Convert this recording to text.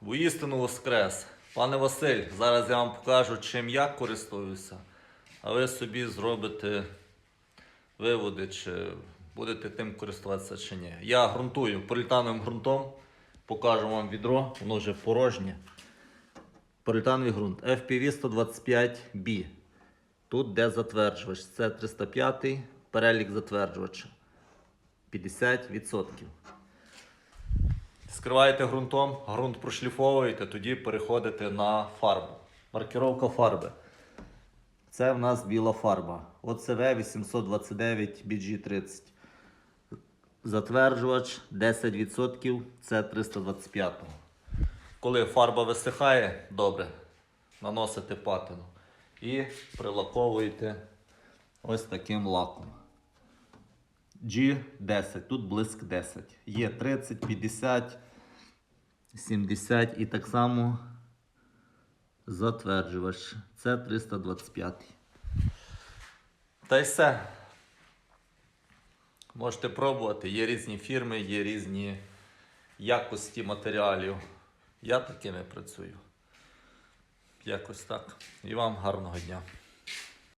Воістину воскрес. Пане Василь, зараз я вам покажу, чим я користуюся, а ви собі зробите виводи, чи будете тим користуватися чи ні. Я ґрунтую політановим ґрунтом, покажу вам відро, воно вже порожнє. Політановий ґрунт FPV 125B. Тут де затверджувач. Це 305 перелік затверджувача. 50%. Скриваєте ґрунтом, ґрунт прошліфовуєте, тоді переходите на фарбу. Маркировка фарби. Це в нас біла фарба. ОЦВ 829 BG30. Затверджувач 10%, це 325. Коли фарба висихає, добре, наносите патину і прилаковуєте ось таким лаком. G10, тут блиск 10. Є 30, 50, 70 і так само затверджувач. Це 325. Та й все. Можете пробувати. Є різні фірми, є різні якості матеріалів. Я такими працюю. Якось так. І вам гарного дня.